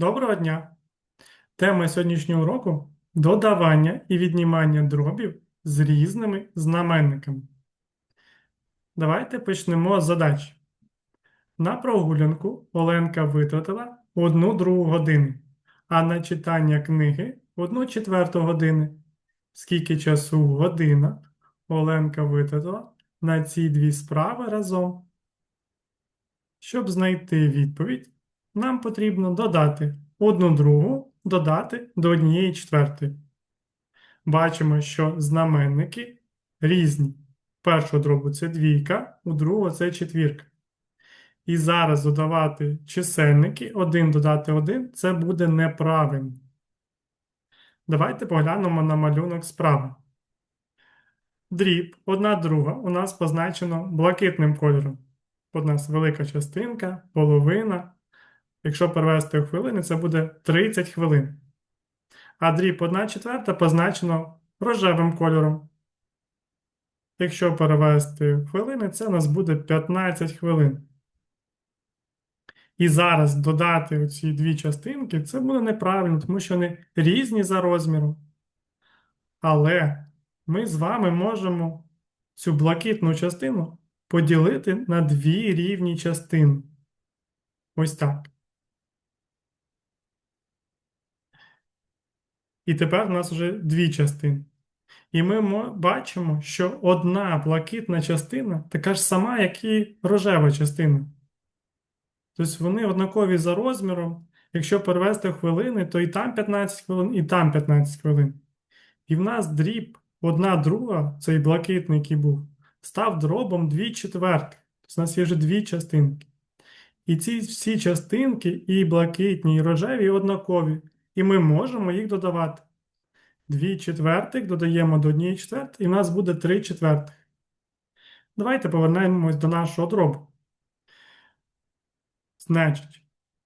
Доброго дня! Тема сьогоднішнього уроку додавання і віднімання дробів з різними знаменниками. Давайте почнемо з задач. На прогулянку Оленка витратила одну другу години, а на читання книги одну четверту години. Скільки часу в годинах Оленка витратила на ці дві справи разом? Щоб знайти відповідь, нам потрібно додати одну другу, додати до однієї четвертої. Бачимо, що знаменники різні. Першого дробу це двійка, у другого це четвірка. І зараз додавати чисельники, 1 додати 1, це буде неправильно. Давайте поглянемо на малюнок справа. Дріб, одна друга, у нас позначено блакитним кольором. У нас велика частинка, половина. Якщо перевести у хвилини, це буде 30 хвилин. А дріб 1 четверта позначено рожевим кольором. Якщо перевести в хвилини, це у нас буде 15 хвилин. І зараз додати оці дві частинки це буде неправильно, тому що вони різні за розміром. Але ми з вами можемо цю блакитну частину поділити на дві рівні частини. Ось так. І тепер у нас вже дві частини. І ми бачимо, що одна блакитна частина така ж сама, як і рожева частина. Тобто вони однакові за розміром. Якщо перевести в хвилини, то і там 15 хвилин, і там 15 хвилин. І в нас дріб одна друга, цей блакитний, який був, став дробом 2 четвертих. Тобто у нас є вже дві частинки. І ці всі частинки, і блакитні, і рожеві, і однакові. І ми можемо їх додавати. 2 четвертих додаємо до 1 четвертої, і в нас буде 3 четвертих. Давайте повернемось до нашого дробу. Значить,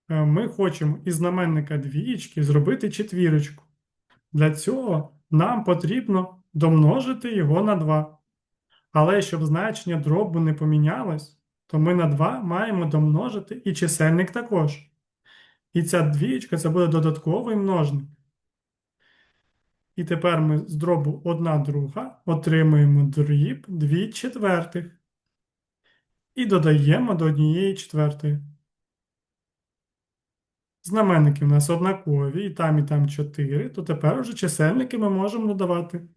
е, ми хочемо із знаменника двієчки зробити четвірочку. Для цього нам потрібно домножити його на 2. Але щоб значення дробу не помінялось, то ми на 2 маємо домножити і чисельник також. І ця двієчка це буде додатковий множник. І тепер ми з дробу 1 друга отримуємо дріб 2 четвертих. І додаємо до 1 четвертої. Знаменники в нас однакові, і там, і там 4, то тепер вже чисельники ми можемо додавати.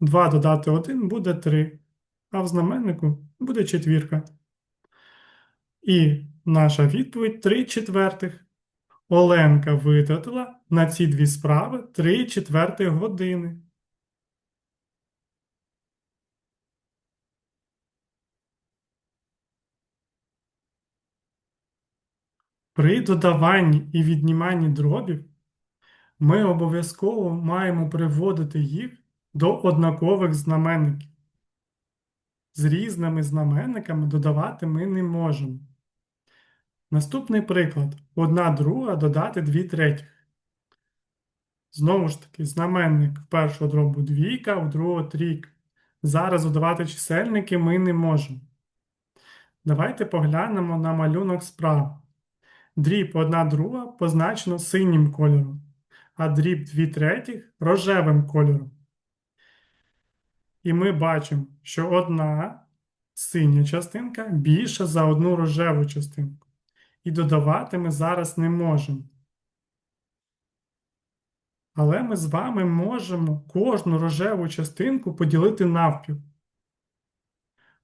2 додати 1 буде 3, а в знаменнику буде четвірка. І наша відповідь 3 четвертих. Оленка витратила на ці дві справи 3 четвертих години. При додаванні і відніманні дробів ми обов'язково маємо приводити їх до однакових знаменників. З різними знаменниками додавати ми не можемо. Наступний приклад. Одна друга додати 2 третіх. Знову ж таки, знаменник в першого дробу двійка, в другого трійка. Зараз додавати чисельники ми не можемо. Давайте поглянемо на малюнок справа. Дріб 1 друга позначено синім кольором, а дріб 2 третіх рожевим кольором. І ми бачимо, що одна синя частинка більша за одну рожеву частинку. І додавати ми зараз не можемо. Але ми з вами можемо кожну рожеву частинку поділити навпіл.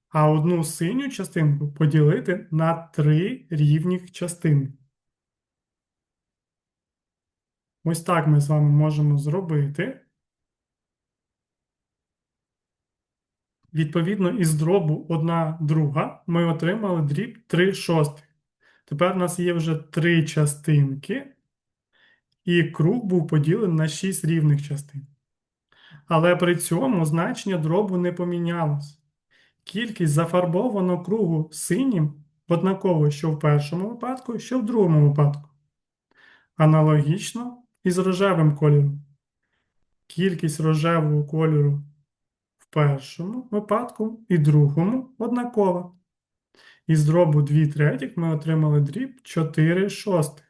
А одну синю частинку поділити на три рівних частини. Ось так ми з вами можемо зробити. Відповідно, із дробу 1 друга ми отримали дріб 3 шостих. Тепер у нас є вже три частинки, і круг був поділений на 6 рівних частин. Але при цьому значення дробу не помінялось. Кількість зафарбованого кругу синім однаково, що в першому випадку, що в другому випадку. Аналогічно і з рожевим кольором. Кількість рожевого кольору в першому випадку і другому однакова. Із дробу 2 третіх ми отримали дріб 4 шостих.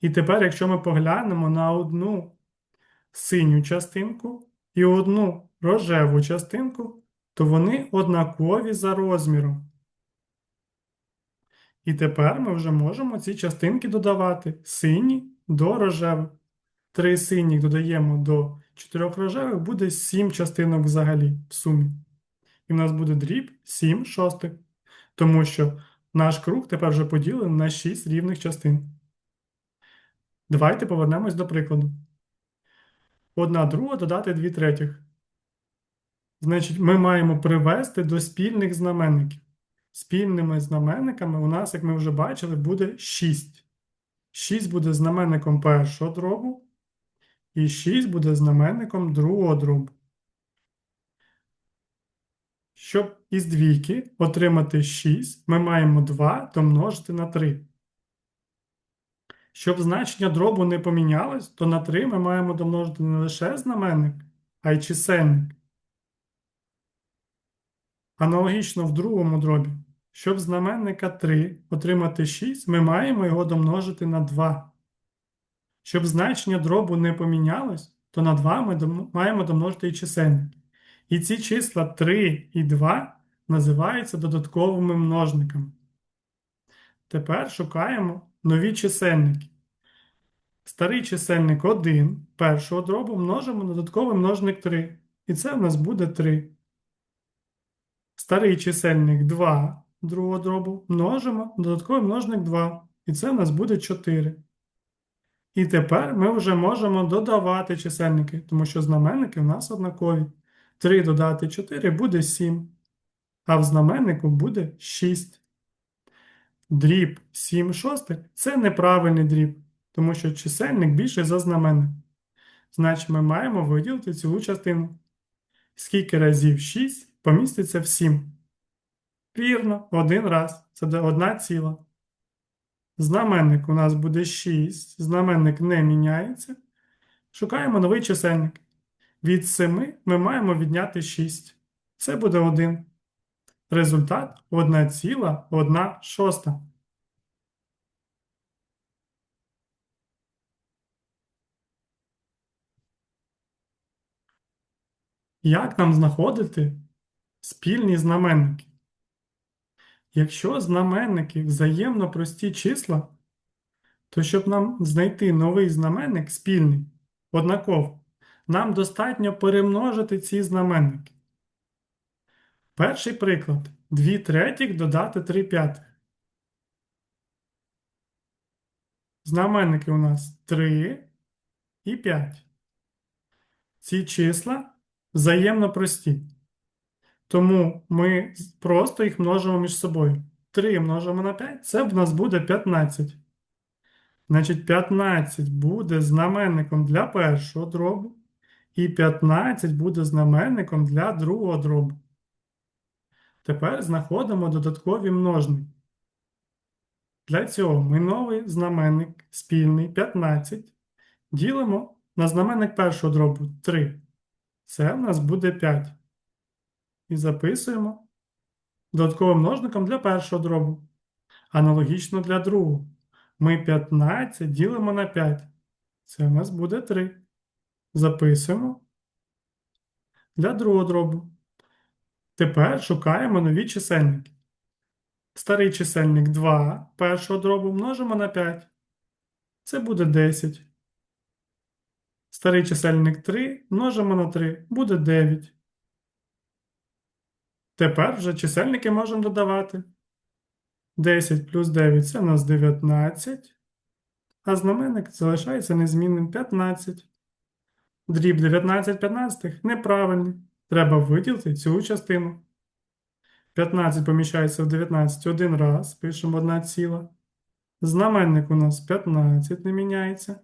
І тепер, якщо ми поглянемо на одну синю частинку і одну рожеву частинку, то вони однакові за розміром. І тепер ми вже можемо ці частинки додавати сині до рожевих. Три синіх додаємо до чотирьох рожевих, буде 7 частинок взагалі в сумі. І в нас буде дріб 7 шостих. Тому що наш круг тепер вже поділений на 6 рівних частин. Давайте повернемось до прикладу. Одна друга додати 2 третіх. Значить, ми маємо привести до спільних знаменників. Спільними знаменниками у нас, як ми вже бачили, буде 6. 6 буде знаменником першого дробу, і 6 буде знаменником другого дробу. Щоб із двійки отримати 6, ми маємо 2 домножити на 3. Щоб значення дробу не помінялось, то на 3 ми маємо домножити не лише знаменник, а й чисельник. Аналогічно в другому дробі. Щоб знаменника 3 отримати 6, ми маємо його домножити на 2. Щоб значення дробу не помінялось, то на 2 ми маємо домножити і чисельник. І ці числа 3 і 2 називаються додатковими множниками. Тепер шукаємо нові чисельники. Старий чисельник 1 першого дробу множимо на додатковий множник 3. І це в нас буде 3. Старий чисельник 2 другого дробу множимо на додатковий множник 2. І це в нас буде 4. І тепер ми вже можемо додавати чисельники, тому що знаменники в нас однакові. 3 додати 4 буде 7, а в знаменнику буде 6. Дріб 7 шостих – це неправильний дріб, тому що чисельник більший за знаменник. Значить, ми маємо виділити цілу частину. Скільки разів 6 поміститься в 7? Вірно, один раз. Це одна ціла. Знаменник у нас буде 6, знаменник не міняється. Шукаємо новий чисельник. Від 7 ми маємо відняти 6. Це буде 1. Результат 1,1 шоста. Як нам знаходити спільні знаменники? Якщо знаменники взаємно прості числа, то щоб нам знайти новий знаменник спільний, однаково, нам достатньо перемножити ці знаменники. Перший приклад 2 третіх додати 3 п'ятих. Знаменники у нас 3 і 5. Ці числа взаємно прості. Тому ми просто їх множимо між собою. 3 множимо на 5, це в нас буде 15. Значить, 15 буде знаменником для першого дробу, і 15 буде знаменником для другого дробу. Тепер знаходимо додаткові множники. Для цього ми новий знаменник спільний 15 ділимо на знаменник першого дробу 3. Це в нас буде 5. І записуємо додатковим множником для першого дробу. Аналогічно для другого. Ми 15 ділимо на 5. Це в нас буде 3. Записуємо для другого дробу. Тепер шукаємо нові чисельники. Старий чисельник 2 першого дробу множимо на 5. Це буде 10. Старий чисельник 3 множимо на 3, буде 9. Тепер вже чисельники можемо додавати. 10 плюс 9 це у нас 19. А знаменник залишається незмінним 15. Дріб 19 15 неправильний. Треба виділити цю частину. 15 поміщається в 19 один раз. Пишемо 1 ціла. Знаменник у нас 15 не міняється.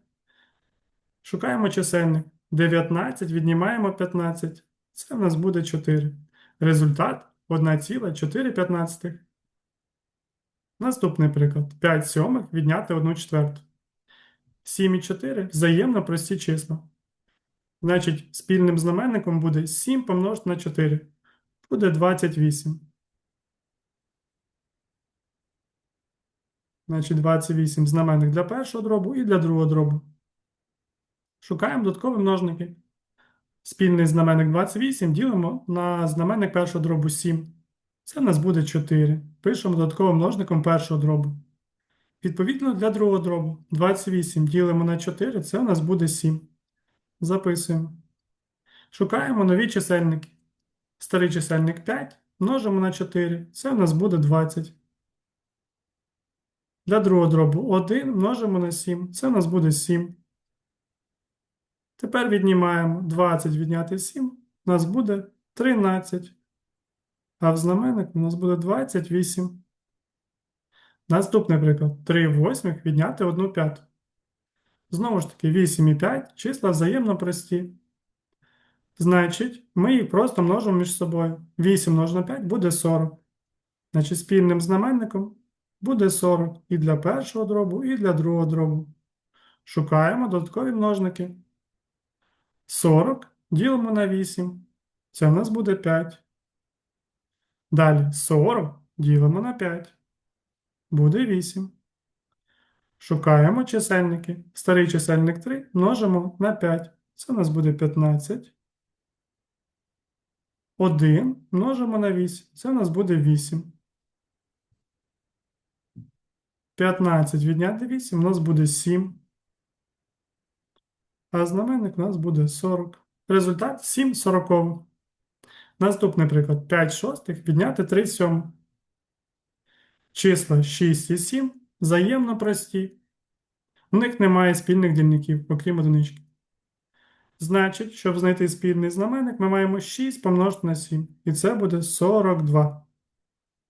Шукаємо чисельник. 19 віднімаємо 15. Це в нас буде 4. Результат 1,415. Наступний приклад. 5 сьомих відняти 1 четверту. 7 і 4 взаємно прості числа. Значить, спільним знаменником буде 7 помножити на 4. Буде 28. Значить, 28 знаменник для першого дробу і для другого дробу. Шукаємо додаткові множники. Спільний знаменник 28 ділимо на знаменник першого дробу 7. Це в нас буде 4. Пишемо додатковим множником першого дробу. Відповідно, для другого дробу 28 ділимо на 4, це у нас буде 7. Записуємо. Шукаємо нові чисельники. Старий чисельник 5 множимо на 4, це у нас буде 20. Для другого дробу 1 множимо на 7, це у нас буде 7. Тепер віднімаємо 20 відняти 7, у нас буде 13. А в знаменник у нас буде 28. Наступний приклад. 3 восьмих відняти 1 п'яту. Знову ж таки, 8 і 5 числа взаємно прості. Значить, ми їх просто множимо між собою. 8 множимо на 5 буде 40. Значить, спільним знаменником буде 40 і для першого дробу, і для другого дробу. Шукаємо додаткові множники. 40 ділимо на 8. Це в нас буде 5. Далі 40 ділимо на 5. Буде 8. Шукаємо чисельники. Старий чисельник 3 множимо на 5. Це у нас буде 15. 1 множимо на 8. Це у нас буде 8. 15 відняти 8 у нас буде 7. А знаменник у нас буде 40. Результат 7 сорокових. Наступний приклад. 5 шостих відняти 3 сьомих. Числа 6 і 7 взаємно прості. У них немає спільних дільників, окрім одинички. Значить, щоб знайти спільний знаменник, ми маємо 6 помножити на 7. І це буде 42.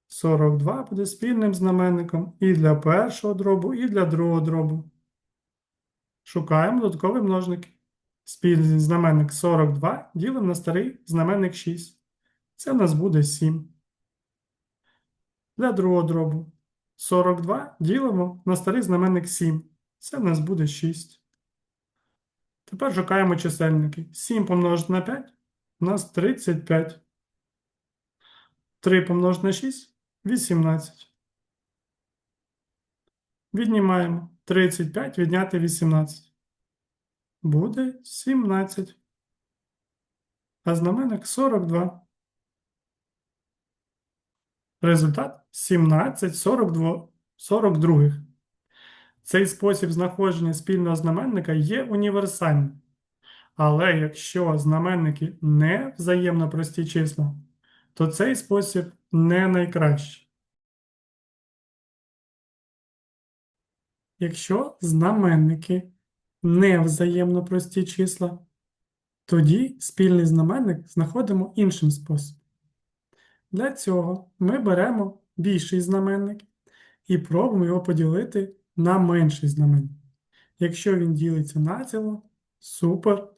42 буде спільним знаменником і для першого дробу, і для другого дробу. Шукаємо додаткові множники. Спільний знаменник 42 ділимо на старий знаменник 6. Це в нас буде 7. Для другого дробу 42 ділимо на старий знаменник 7. Це в нас буде 6. Тепер шукаємо чисельники. 7 помножити на 5 у нас 35. 3 помножити на 6 18. Віднімаємо 35 відняти 18. Буде 17. А знаменник 42. Результат 17 42. 42. Цей спосіб знаходження спільного знаменника є універсальним. Але якщо знаменники не взаємно прості числа, то цей спосіб не найкращий. Якщо знаменники не взаємно прості числа, тоді спільний знаменник знаходимо іншим способом. Для цього ми беремо більший знаменник і пробуємо його поділити на менший знаменник. Якщо він ділиться націло, супер,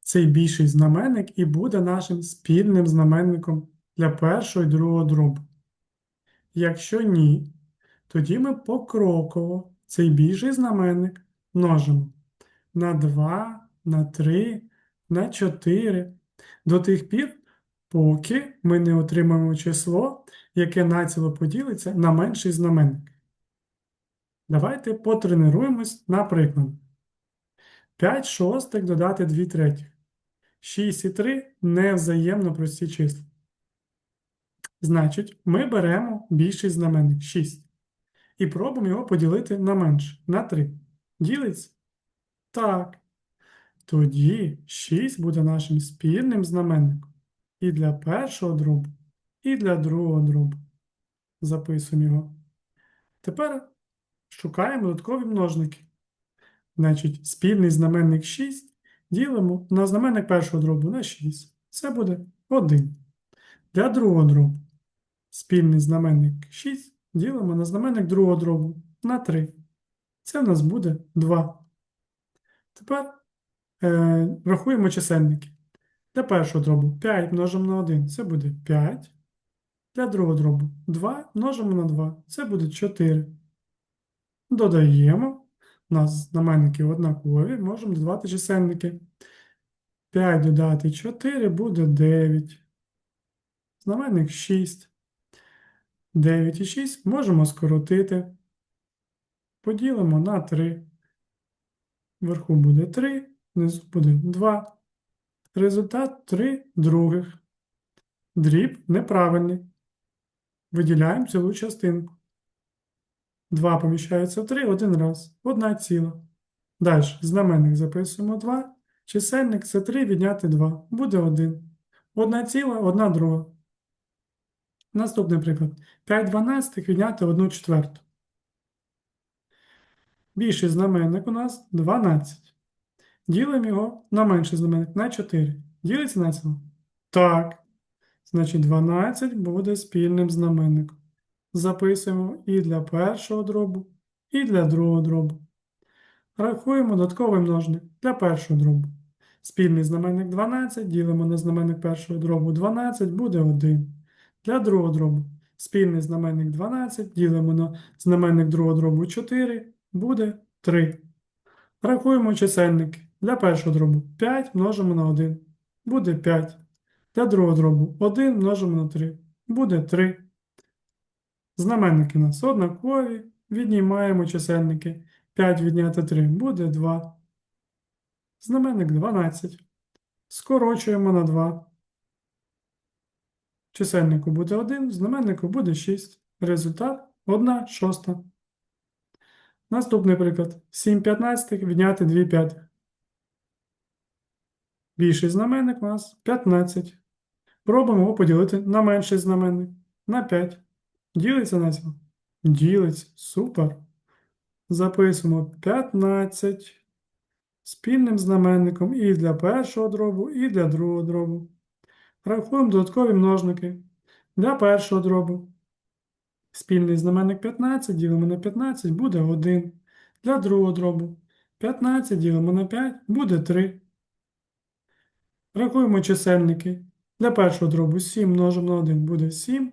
цей більший знаменник і буде нашим спільним знаменником для першого і другого дробу. Якщо ні, тоді ми покроково цей більший знаменник множимо на 2, на 3, на 4, до тих пір, поки ми не отримаємо число, яке націло поділиться на менший знаменник. Давайте потренуємось на приклад. 5 шостих додати 2 третіх. 6 і 3 невзаємно прості числа. Значить, ми беремо більший знаменник 6 і пробуємо його поділити на менше, на 3. Ділиться? Так. Тоді 6 буде нашим спільним знаменником і для першого дробу, і для другого дробу. Записуємо його. Тепер шукаємо додаткові множники. Значить, спільний знаменник 6 ділимо на знаменник першого дробу на 6. Це буде 1. Для другого дробу спільний знаменник 6 ділимо на знаменник другого дробу на 3. Це в нас буде 2. Тепер е, рахуємо чисельники. Для першого дробу 5 множимо на 1, це буде 5. Для другого дробу 2 множимо на 2, це буде 4. Додаємо. У нас знаменники однакові, можемо додавати чисельники. 5 додати 4 буде 9. Знаменник 6. 9 і 6 можемо скоротити. поділимо на 3. Вверху буде 3, внизу буде 2. Результат 3 других. Дріб неправильний. Виділяємо цілу частинку. 2 поміщається в 3 один раз. Одна ціла. Далі знаменник записуємо 2. Чисельник це 3 відняти 2. Буде 1. Одна ціла, одна друга. Наступний приклад. 5 дванадцятих відняти 1 четверту. Більший знаменник у нас 12. Ділимо його на менший знаменник на 4. Ділиться на ціло? Так. Значить, 12 буде спільним знаменником. Записуємо і для першого дробу, і для другого дробу. Рахуємо додатковий множник для першого дробу. Спільний знаменник 12 ділимо на знаменник першого дробу 12 буде 1. Для другого дробу спільний знаменник 12 ділимо на знаменник другого дробу 4 буде 3. Рахуємо чисельники. Для першого дробу 5 множимо на 1 буде 5. Для другого дробу 1 множимо на 3 буде 3. Знаменники у нас однакові. Віднімаємо чисельники. 5 відняти 3 буде 2. Знаменник 12. Скорочуємо на 2. Чисельнику буде 1, знаменнику буде 6. Результат 1 шоста. Наступний приклад. 7 п'ятнадцятих відняти 2 п'ятих. Більший знаменник у нас 15. Пробуємо його поділити на менший знаменник. На 5. Ділиться на ціло? Ділиться. Супер. Записуємо 15 спільним знаменником і для першого дробу, і для другого дробу. Рахуємо додаткові множники. Для першого дробу. Спільний знаменник 15 ділимо на 15 буде 1. Для другого дробу 15 ділимо на 5 буде 3. Рахуємо чисельники. Для першого дробу 7 множимо на 1 буде 7.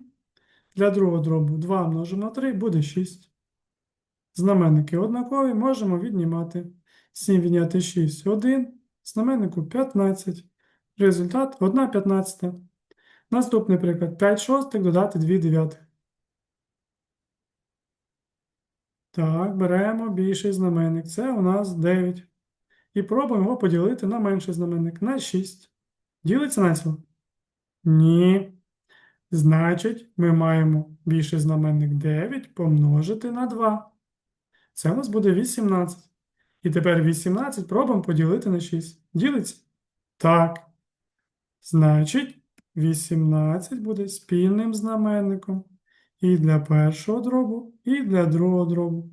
Для другого дробу 2 множимо на 3 буде 6. Знаменники однакові можемо віднімати. 7 відняти 6 1. Знаменнику 15. Результат 1 п'ятнадцята. Наступний приклад. 5 шостих додати 2 дев'ятих. Так, беремо більший знаменник. Це у нас 9. І пробуємо його поділити на менший знаменник на 6. Ділиться на ціло? Ні. Значить, ми маємо більший знаменник 9 помножити на 2. Це у нас буде 18. І тепер 18 пробуємо поділити на 6. Ділиться? Так. Значить, 18 буде спільним знаменником і для першого дробу, і для другого дробу.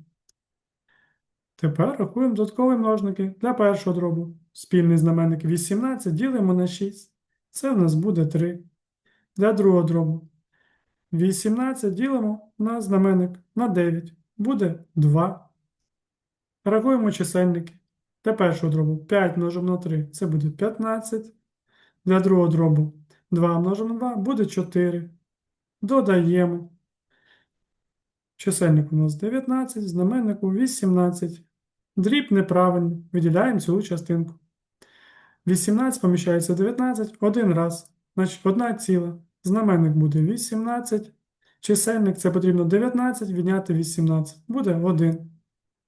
Тепер рахуємо додаткові множники для першого дробу. Спільний знаменник 18 ділимо на 6. Це в нас буде 3. Для другого дробу 18 ділимо на знаменник на 9. Буде 2. Рахуємо чисельники. Для першого дробу 5 множимо на 3 це буде 15. Для другого дробу 2 множимо на 2 буде 4. Додаємо. Чисельник у нас 19, знаменнику 18. Дріб неправильний. Виділяємо цілу частинку. 18 поміщається 19 один раз. Значить, одна ціла. Знаменник буде 18. Чисельник це потрібно 19 відняти 18. Буде 1.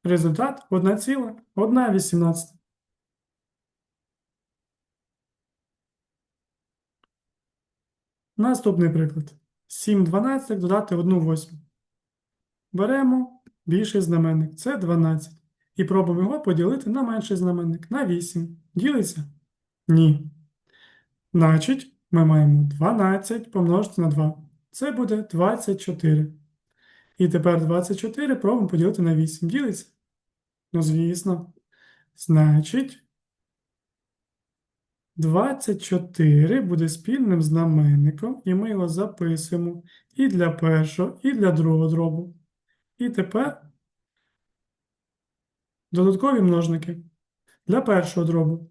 Результат 1 ціла, 1 18. Наступний приклад. 7 12 додати 1 восьму. Беремо більший знаменник, це 12. І пробуємо його поділити на менший знаменник, на 8. Ділиться? Ні. Значить, ми маємо 12 помножити на 2. Це буде 24. І тепер 24 пробуємо поділити на 8. Ділиться? Ну, звісно. Значить, 24 буде спільним знаменником, і ми його записуємо і для першого, і для другого дробу. І тепер додаткові множники. Для першого дробу.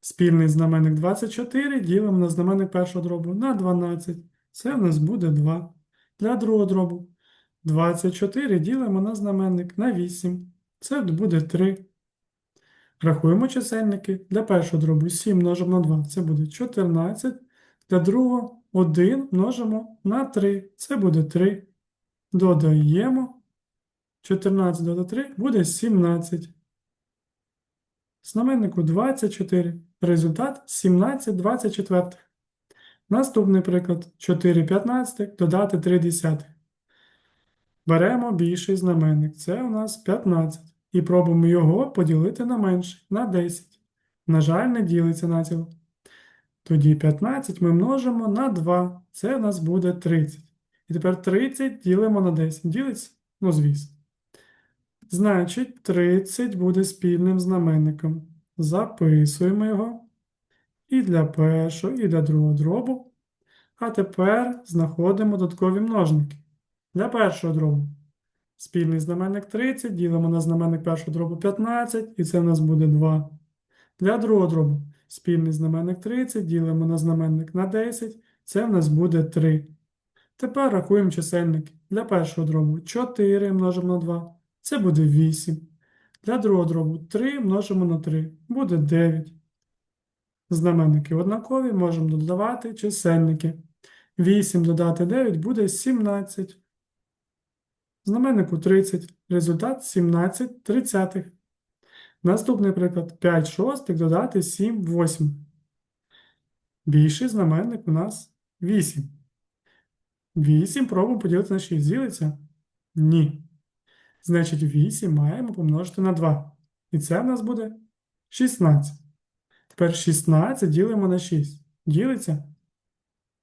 Спільний знаменник 24 ділимо на знаменник першого дробу на 12. Це в нас буде 2. Для другого дробу 24 ділимо на знаменник на 8. Це буде 3. Рахуємо чисельники. Для першого дробу 7 множимо на 2. Це буде 14. Для другого 1 множимо на 3. Це буде 3. Додаємо. 14 додати 3 буде 17. Знаменнику 24. Результат 17 24. Наступний приклад 4 15 додати 3 десятих. Беремо більший знаменник. Це у нас 15. І пробуємо його поділити на менший, на 10. На жаль, не ділиться націло. Тоді 15 ми множимо на 2. Це у нас буде 30. І тепер 30 ділимо на 10. Ділиться? Ну, звісно. Значить, 30 буде спільним знаменником. Записуємо його. І для першого, і для другого дробу. А тепер знаходимо додаткові множники. Для першого дробу. Спільний знаменник 30, ділимо на знаменник першого дробу 15, і це в нас буде 2. Для другого дробу спільний знаменник 30, ділимо на знаменник на 10, це в нас буде 3. Тепер рахуємо чисельники. Для першого дробу 4 множимо на 2, це буде 8. Для другого дробу 3 множимо на 3, буде 9. Знаменники однакові, можемо додавати чисельники. 8 додати 9 буде 17. Знаменнику 30. Результат 17 тридцятих. Наступний приклад 5 шостих додати 7 восьмих. Більший знаменник у нас 8. 8 пробуємо поділити на 6. Ділиться? Ні. Значить, 8 маємо помножити на 2. І це в нас буде 16. Тепер 16 ділимо на 6. Ділиться?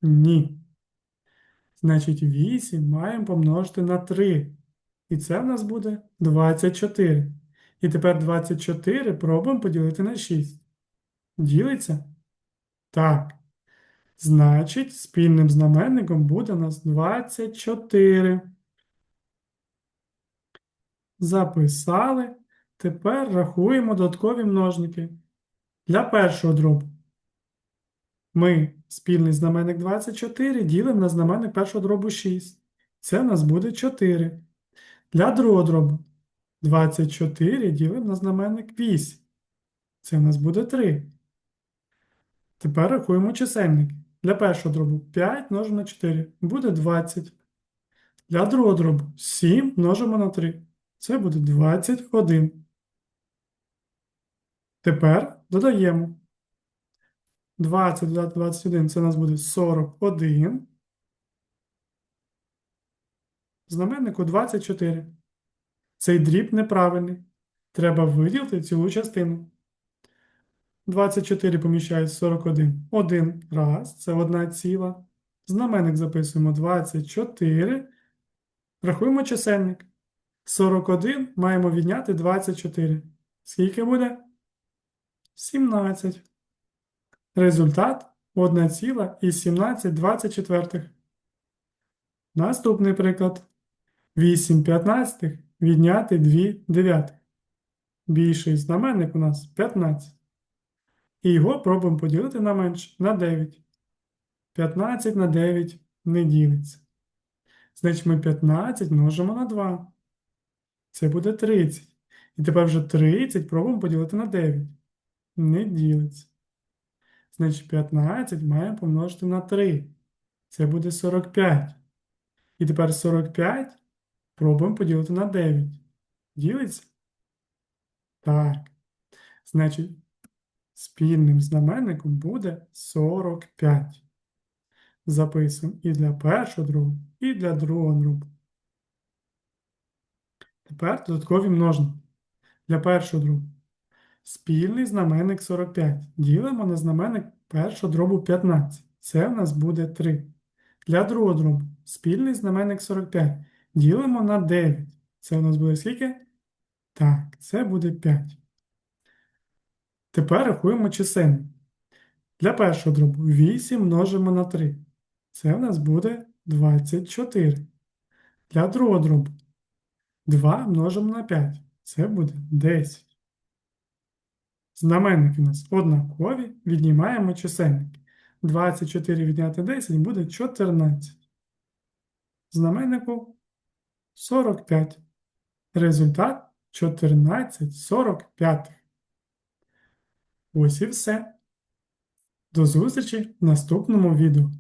Ні. Значить, 8 маємо помножити на 3. І це в нас буде 24. І тепер 24 пробуємо поділити на 6. Ділиться? Так. Значить, спільним знаменником буде у нас 24. Записали. Тепер рахуємо додаткові множники. Для першого дробу. Ми спільний знаменник 24 ділимо на знаменник першого дробу 6. Це в нас буде 4. Для другого дробу 24 ділимо на знаменник 8. Це в нас буде 3. Тепер рахуємо чисельник. Для першого дробу 5 множимо на 4 буде 20. Для другого дробу 7 множимо на 3. Це буде 21. Тепер додаємо. 20 додати 21 це у нас буде 41. Знаменнику 24. Цей дріб неправильний. Треба виділити цілу частину. 24 поміщають 41. Один раз. Це одна ціла. Знаменник записуємо 24. Рахуємо чисельник. 41 маємо відняти 24. Скільки буде? 17. Результат 1,1724. Наступний приклад. 8 п'ятнадцятих відняти 2 дев'ятих. Більший знаменник у нас 15. І його пробуємо поділити на менше на 9. 15 на 9 не ділиться. Значить, ми 15 множимо на 2. Це буде 30. І тепер вже 30 пробуємо поділити на 9. Не ділиться. Значить, 15 маємо помножити на 3. Це буде 45. І тепер 45 пробуємо поділити на 9. Ділиться? Так. Значить, спільним знаменником буде 45. Записуємо і для першого дробу, і для другого дробу. Тепер додаткові множники. Для першого дробу. Спільний знаменник 45. Ділимо на знаменник першого дробу 15. Це в нас буде 3. Для другого дробу. Спільний знаменник 45. Ділимо на 9. Це у нас буде скільки? Так, це буде 5. Тепер рахуємо чисельник. Для першого дробу 8 множимо на 3. Це в нас буде 24. Для другого дробу 2 множимо на 5. Це буде 10. Знаменники у нас однакові. Віднімаємо чисельники. 24 відняти 10 буде 14. Знаменнику 45. Результат 14 45. Ось і все. До зустрічі в наступному відео.